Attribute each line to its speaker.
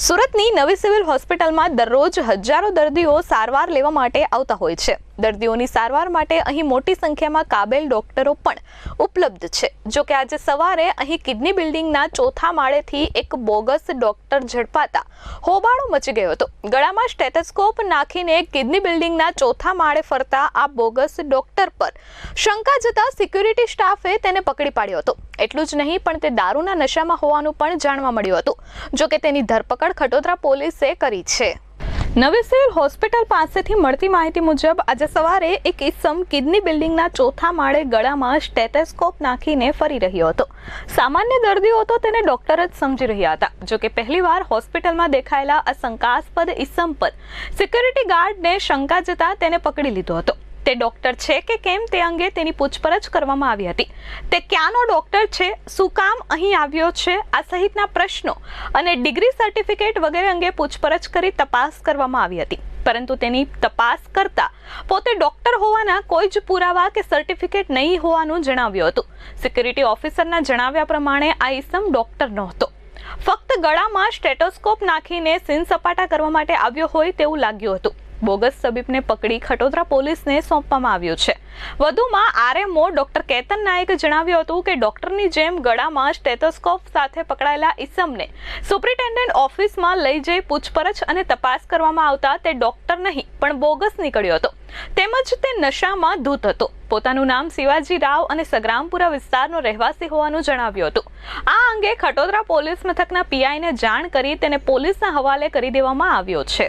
Speaker 1: સુરતની નવી સિવિલ હોસ્પિટલમાં દરરોજ હજારો દર્દીઓ સારવાર લેવા માટે આવતા હોય છે. દર્દીઓની સારવાર માટે અહીં મોટી સંખ્યામાં કાબેલ ડોક્ટરો પણ ઉપલબ્ધ છે. જો કે આજે સવારે અહીં કિડની બિલ્ડિંગના ચોથા માળેથી એક બોગસ ડોક્ટર ઝડપાતા હોબાળો મચી ગયો હતો. ગળામાં સ્ટેથોસ્કોપ નાખીને કિડની બિલ્ડિંગના ચોથા માળે ફરતા આ બોગસ ડોક્ટર પર શંકા જતા સિક્યુરિટી સ્ટાફે તેને પકડી પાડ્યો હતો. એટલું જ નહીં, પણ તે દારૂના નશામાં હોવાનું પણ જાણવા મળ્યું હતું. જો કે તેની ધરપકડ ખટોદરા પોલીસે કરી છે. નવી સિવિલ હોસ્પિટલ પાસેથી મળતી માહિતી મુજબ આજે સવારે એક ઇસમ કિડની બિલ્ડિંગના ચોથા માળે ગળામાં સ્ટેથેસ્કોપ નાખીને ફરી રહ્યો હતો. સામાન્ય દર્દીઓ તો તેને ડોક્ટર જ સમજી રહ્યા હતા, જો કે પહેલીવાર હોસ્પિટલમાં દેખાયેલા આ શંકાસ્પદ ઇસમ પર સિક્યુરિટી ગાર્ડને શંકા જતા તેને પકડી લીધો હતો. તે ડોક્ટર છે કે કેમ તે અંગે તેની પૂછપરછ કરવામાં આવી હતી. તે ક્યાંનો ડોક્ટર છે? શું કામ અહીં આવ્યો છે? આ સહિતના પ્રશ્નો અને ડિગ્રી સર્ટિફિકેટ વગેરે અંગે પૂછપરછ કરી તપાસ કરવામાં આવી હતી. પરંતુ તેની તપાસ કરતા પોતે ડોક્ટર હોવાના કોઈ જ પુરાવા કે સર્ટિફિકેટ નહીં હોવાનું જણાવ્યું હતું. સિક્યુરિટી ઓફિસરના જણાવ્યા પ્રમાણે આ ઇસમ ડોક્ટર નહોતો. ફક્ત ગળામાં સ્ટેટોસ્કોપ નાખીને સીન સપાટા કરવા માટે આવ્યો હોય તેવું લાગ્યું હતું. બોગસ તબીબને પકડી ખટોદરા પોલીસને સોંપવામાં આવ્યું છે. વધુમાં આરએમઓ ડોક્ટર કેતન નાયકે જણાવ્યું હતું કે ડોક્ટરની જેમ ગળામાં સ્ટેથોસ્કોપ સાથે પકડાયેલા ઈસમને સુપ્રિન્ટેન્ડન્ટ ઓફિસમાં લઈ જઈ પૂછપરછ અને તપાસ કરવામાં આવતા તે ડોક્ટર નહીં, પણ બોગસ નીકળ્યો હતો. તેમજ તે નશામાં ધૂત હતો. પોતાનું નામ શિવાજી રાવ અને સગ્રામપુરા વિસ્તારનો રહેવાસી હોવાનું જણાવ્યું હતું. આ અંગે ખટોદરા પોલીસ મથકના પીઆઈને જાણ કરી તેને પોલીસના હવાલે કરી દેવામાં આવ્યો છે.